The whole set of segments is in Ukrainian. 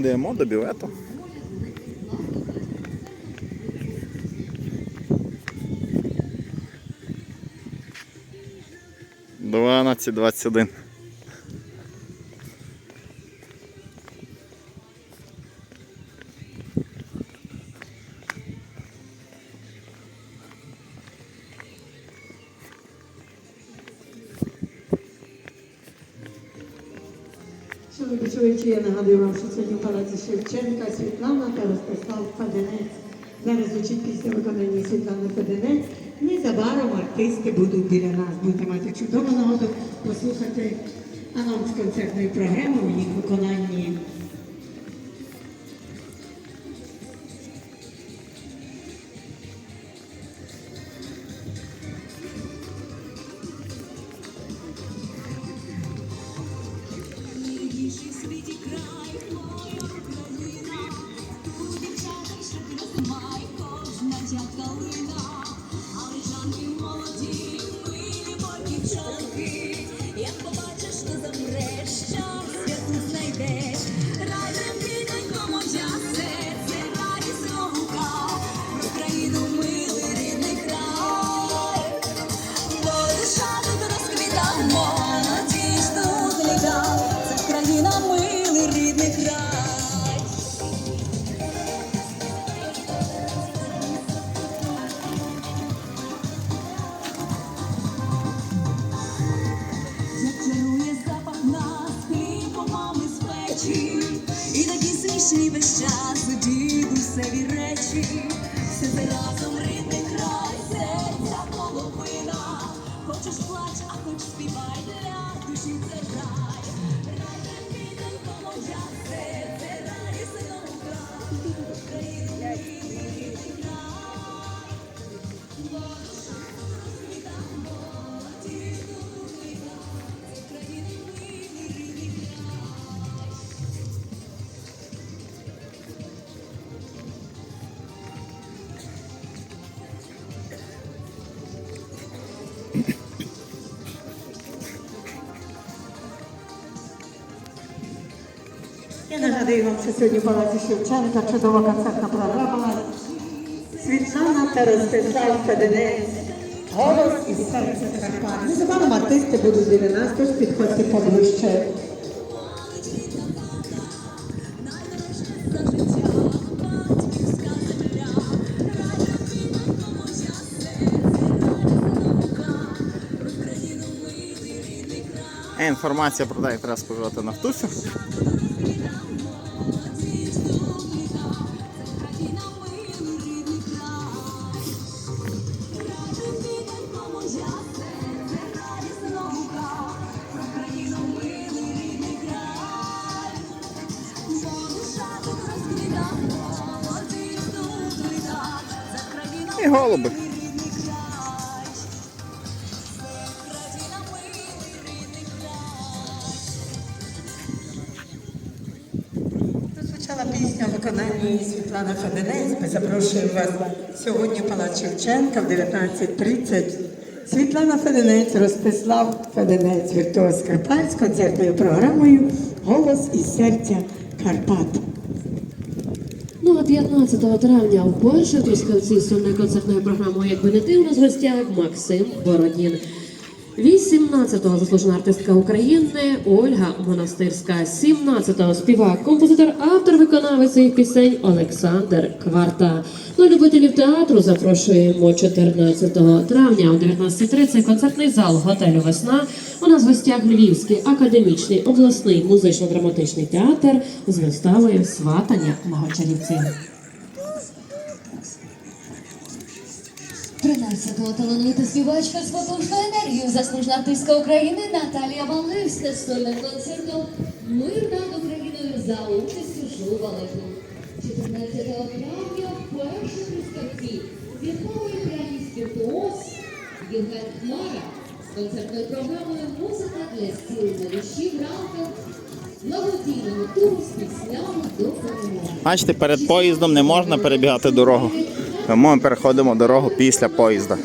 Йдемо до бювету. Дванадцять двадцять один. Чоловічі, я нагадую вам, що сьогодні палаці Шевченка Світлана та Ростислав Фаденець. Зараз звучить після виконання Світлани Фаденець. Незабаром артисти будуть біля нас. Будете мати чудову нагоду послухати анонс концертної програми у їх виконанні. Такі весь час у дідусеві речі. Все це разом рідний край, серця половина. Хочеш плач, а хоч співай для душі це рай. Рай піденько моя серце, Я нагадую вам, що сьогодні в палаці Шевченка чудова концертна програма. Світлана та Ростислав Феденець. Голос і серце Карпат. Незабаром артисти будуть біля нас, підходьте поближче. Е, Інформація про те, як треба споживати нафтусю. Голуби. Прозвучала пісня в виконанні Світлана Феденець. Ми запрошуємо вас сьогодні в Палац Шевченка в 19.30. Світлана Феденець, Ростислав Феденець, віртуоз Карпат з концертною програмою Голос із серця Карпат. Ну а 15 травня вперше в Трускавці сольною концертною програмою «Якби не ти» у нас гостях Максим Бородін. 18-го заслужена артистка України Ольга Монастирська. 17-го співак, композитор, автор, виконавець своїх пісень Олександр Кварта. Ну, любителів театру запрошуємо 14 травня о 19.30 концертний зал готелю Весна. Нас в гостях Львівський академічний обласний музично-драматичний театр з виставою Сватання на Гончарівці. 13-го талановита співачка з потужною енергією, заслужена артистка України Наталія Малевська з сольним концертом Мир над Україною за участю шоу балету. 14 травня в Трускавці відмовий піаніст віртуоз Євген Хмара з концертною програмою З піснями до перемоги. Бачите, перед поїздом не можна перебігати дорогу. Тому ми переходимо дорогу після поїзда.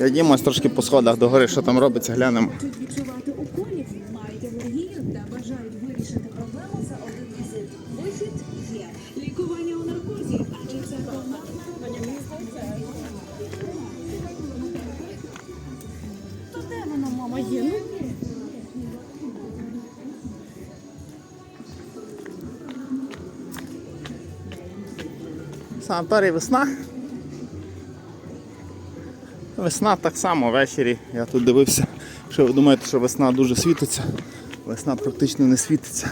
Йдімо трошки по сходах догори, що там робиться, глянемо. Санаторій весна. Весна так само ввечері. Я тут дивився. Що ви думаєте, що весна дуже світиться? Весна практично не світиться.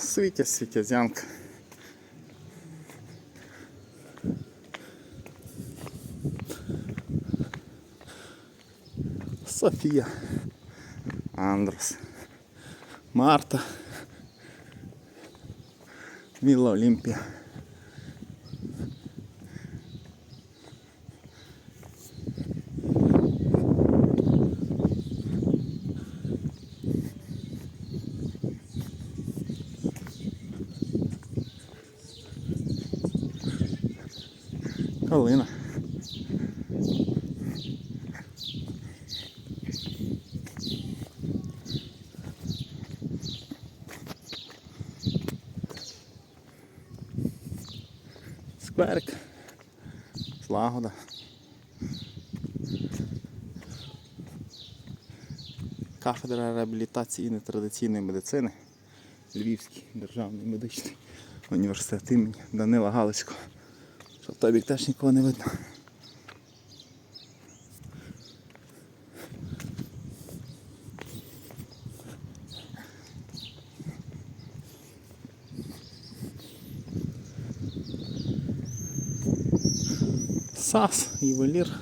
Світя, світязянка. Софія, Андрос, Марта, Вілла Олімпія. Калина. Скверик. Злагода. Кафедра реабілітації нетрадиційної медицини. Львівський державний медичний університет імені Данила Галицького. Що в той бік теж нікого не видно. САС, ювелір.